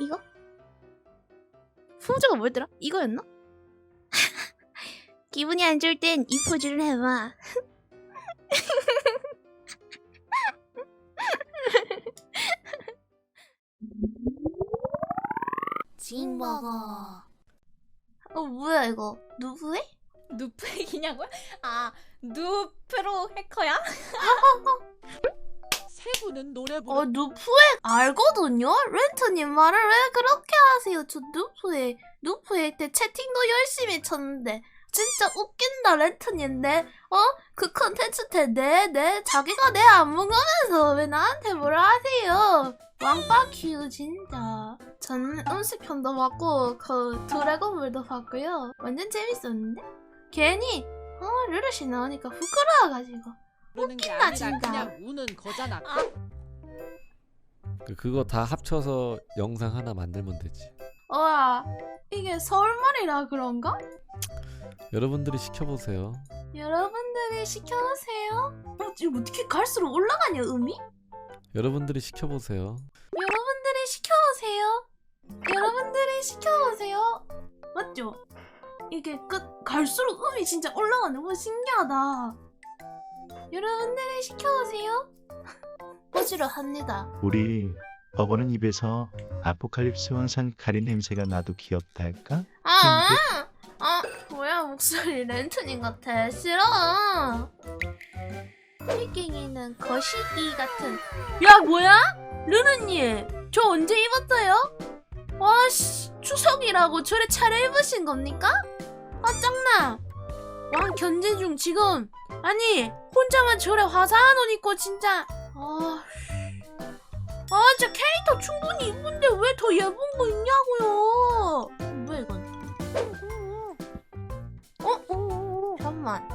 이거? 포즈가 뭐였더라? 이거였나? 기분이 안 좋을 땐 이 포즈를 해봐. 징버거. 어 뭐야 이거? 누구해? 누프 핵이냐고요? 아 누프로 해커야? 세부는 노래 부르 어 누프에 알거든요. 렌트님 말을 왜 그렇게 하세요? 저 누프에 누프에 때 채팅도 열심히 쳤는데 진짜 웃긴다 렌트님 내 어? 그 컨텐츠 때 내 내 자기가 내 안무가면서 왜 나한테 뭐라 하세요? 왕빠 큐 진짜 저는 음식편도 봤고 그 드래곤볼도 봤고요 완전 재밌었는데 괜히 어 르르시 나오니까 부끄러워가지고 부르는 게 웃긴다, 아니라 진짜. 그냥 우는 거잖아. 그- 그거 다 합쳐서 영상 하나 만들면 되지. 와 이게 서울말이라 그런가? 여러분들이 시켜보세요. 여러분들이 시켜보세요. 어, 지금 어떻게 갈수록 올라가냐 음이? 여러분들이 시켜보세요. 여러분들이 시켜보세요. 여러분들이 시켜보세요. 맞죠? 이게 끝 갈수록 음이 진짜 올라가네. 와 신기하다. 여러분들이 시켜보세요. 호주로 합니다. 우리 버거는 입에서 아포칼립스 원산 카린 냄새가 나도 귀엽다 할까? 아, 아, 뭐야 목소리 렌트님 같아. 싫어. 필갱이는 거시기 같은. 야 뭐야? 르르님, 저 언제 입었어요? 와씨, 추석이라고 저래 차려 입으신 겁니까? 아 짱나. 왕 견제 중 지금. 아니 혼자만 저래 화사한 옷 입고 진짜. 아. 아, 진짜 캐릭터 충분히 이쁜데 왜 더 예쁜 거 있냐고요? 뭐야 이건? 어? 잠깐만.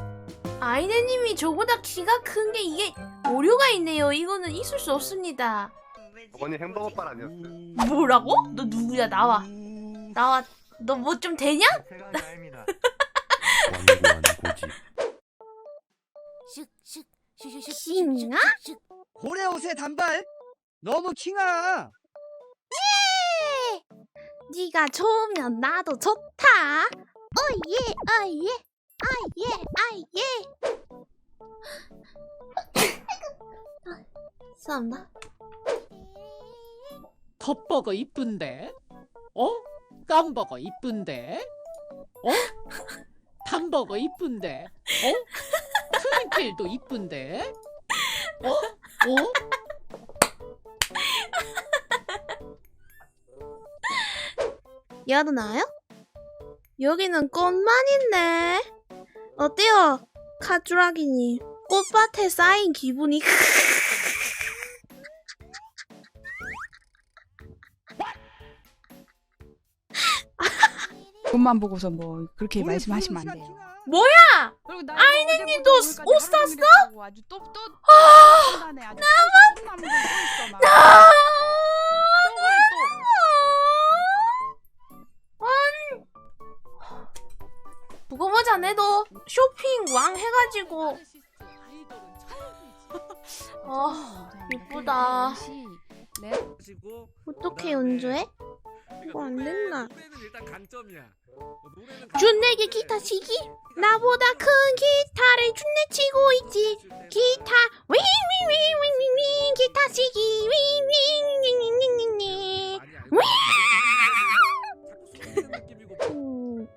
아이네님이 저보다 키가 큰 게 이게 오류가 있네요. 이거는 있을 수 없습니다. 어머니 햄버거빵 아니었어요? 뭐라고? 너 누구야? 나와. 나와. 너 뭐 좀 되냐? 제가 나입니다. 고집. 킹아? 고래 옷의 단발 너무 킹아 네가 좋으면 나도 좋다. 어예, 어예, 어예, 어예. 죄송합니다. 덧버거 이쁜데? 어? 깜버거 이쁜데? 어? 단버거 이쁜데? 어? 트윈킬도 이쁜데? 어? 어? 나요? 여기는 꽃만 있네. 어때요? 카주라기님. 꽃밭에 쌓인 기분이 돈만 보고서 뭐 그렇게 말씀하시면 안 돼요. 뭐야? 아이네님도 옷 샀어? 아주 또또 나만 나만 또 있어 막. 나또 그거 보자 내도 쇼핑 왕 해가지고. 아 또. 이쁘다. 네. 어떻게 연주해? 이거 안 된다. 노래는 일단 강점이야. 노래는 준내게 기타 치기? 나보다 큰 기타를 준내 치고 있지. 기타 윙윙윙윙윙윙 기타 치기 윙윙윙윙윙윙 음,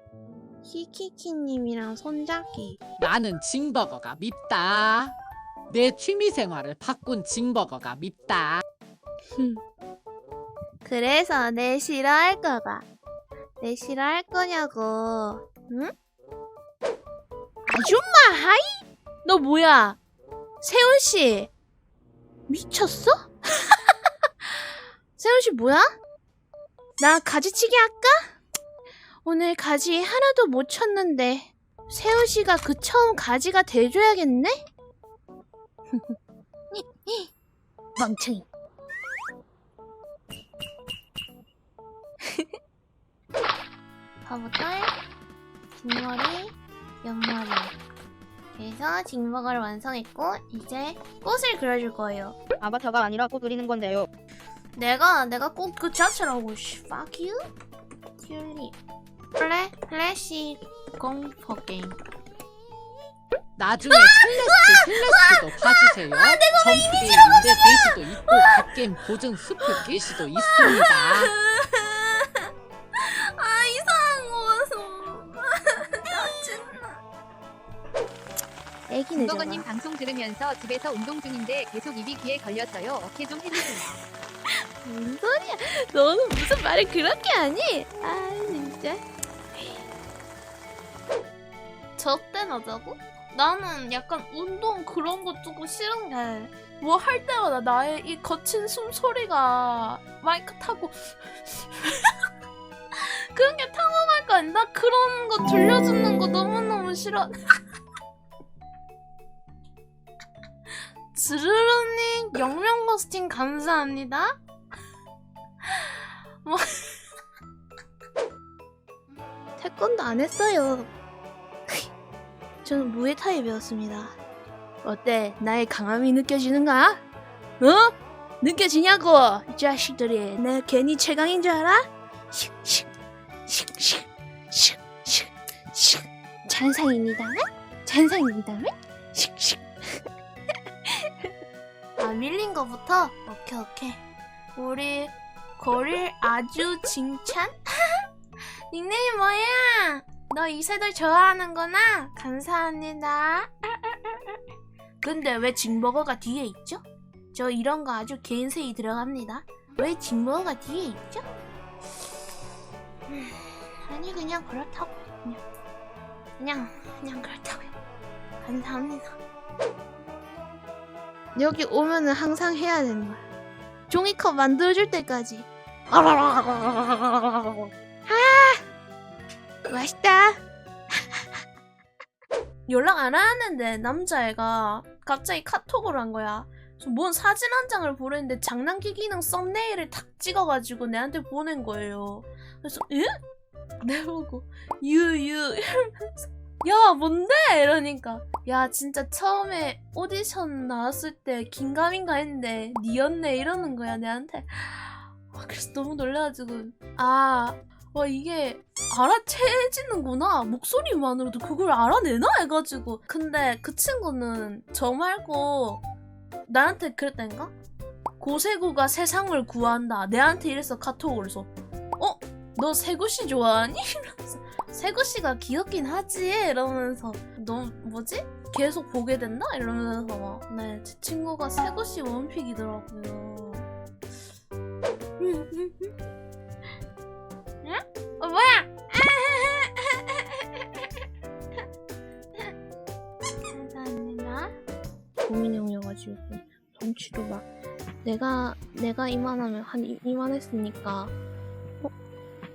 히키키님이랑 손잡기. 나는 징버거가 밉다. 내 취미 생활을 바꾼 징버거가 밉다. 그래서 내 싫어할 거가. 내 싫어할 거냐고. 응? 아줌마 하이? 너 뭐야? 세훈 씨 미쳤어? 세훈 씨 뭐야? 나 가지치기 할까? 오늘 가지 하나도 못 쳤는데 세훈 씨가 그 처음 가지가 돼줘야겠네? 멍청이. 바보돌, 긴머리, 옆머리. 그래서 징버거를 완성했고 이제 꽃을 그려줄 거예요. 아바타가 아니라 꽃 그리는 건데요. 내가 내가 꼭그 자체라고 씨 fuck you 튤립 플래 플래시 공포 게임 나중에 클래스 클래스도 봐주세요. 점프 게임 인데 게시도 있고 갓게임 보증 스프 게시도 있습니다. 애기네 김버거님 방송 들으면서 집에서 운동 중인데 계속 입이 귀에 걸렸어요. 어깨 좀 해주세요. 뭔 소리야 너는 무슨 말을 그렇게 하니 아 진짜 저때 나자고? 나는 약간 운동 그런 거 조금 싫은 게 뭐 할 때마다 나의 이 거친 숨소리가 마이크 타고 그런 게 아니야? 나 그런 거 들려주는 거 너무너무 싫어 스르르님 영명 고스팅 감사합니다. 뭐 태권도 안 했어요. 저는 무에타이 배웠습니다. 어때? 나의 강함이 느껴지는가? 어? 느껴지냐고? 이 자식들이 내 괜히 최강인 줄 알아? 슉슉슉슉슉슉 잔상입니다. 잔상입니다. 슉슉 밀린 거부터? 오케이 오케이 우리 고릴 아주 칭찬? 닉네임 뭐야? 너 이세돌 좋아하는구나? 감사합니다. 근데 왜 징버거가 뒤에 있죠? 저 이런 거 아주 개인세이 들어갑니다. 왜 징버거가 뒤에 있죠? 음, 아니 그냥 그렇다고 그냥 그냥 그냥 그렇다고요. 감사합니다. 여기 오면은 항상 해야 되는 거야. 종이컵 만들어줄 때까지. 아, 맛있다. 연락 안 하는데 남자애가 갑자기 카톡을 한 거야. 뭔 사진 한 장을 보냈는데 장난기 기능 썸네일을 탁 찍어가지고 내한테 보낸 거예요. 그래서 예? 내보고 유유 이러면서 야 뭔데? 이러니까. 야 진짜 처음에 오디션 나왔을 때 긴가민가 했는데 니였네 이러는 거야 내한테. 아, 그래서 너무 놀라가지고. 아 와 이게 알아채지는구나. 목소리만으로도 그걸 알아내나? 해가지고. 근데 그 친구는 저 말고 나한테 그랬다니까? 고세구가 세상을 구한다. 내한테 이래서 카톡을 해서 어? 너 세구씨 좋아하니? 이러면서 세구 씨가 귀엽긴 하지 이러면서 너 뭐지? 계속 보게 된다? 이러면서 막 네, 제 친구가 세구 씨 원픽이더라고요 응? 어 뭐야? 감사합니다. 고민형이어가지고 덩치도 막 내가 내가 이만하면 한 이- 이만했으니까 어?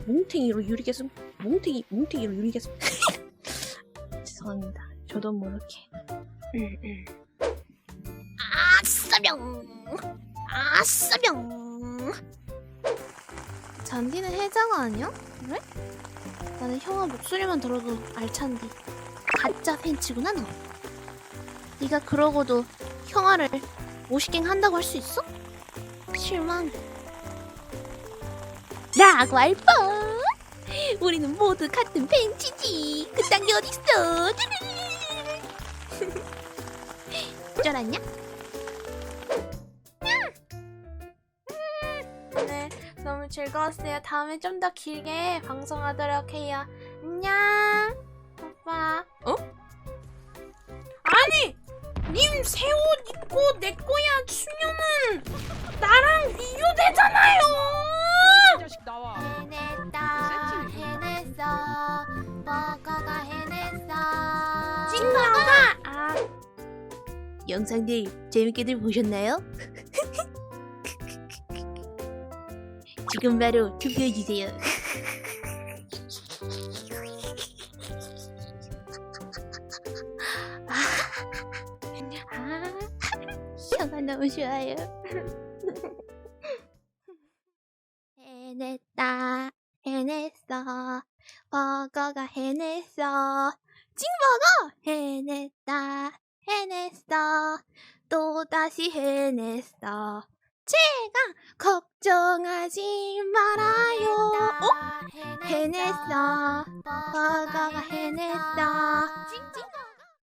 뭉탱이로 유리개수 뭉탱이 뭉탱이로 유리개수 죄송합니다. 저도 모르게. 아싸병 아싸병 잔디는 해자가 아니야? 그래? 나는 형아 목소리만 들어도 알찬디 가짜 팬치구나 너 네가 그러고도 형아를 오시갱 한다고 할 수 있어? 실망 라고 할 뻔! 우리는 모두 같은 팬치지 그딴 게 어딨어 쫄았냐? 네 너무 즐거웠어요. 다음에 좀 더 길게 방송하도록 해요. 안녕. 오빠. 어? 아니! 님 새 옷 입고 내 거야 추녀는 나랑 비교되잖아요! 영상들 재밌게들 보셨나요? 지금 바로 투표해주세요. 아, 형아 너무 좋아요. 해냈다, 해냈어. 버거가 해냈어. 찡버거 해냈다, 해냈어. 또 다시 해냈어. 제가 걱정하지 말아요. 어? 해냈어. 버거가 해냈어.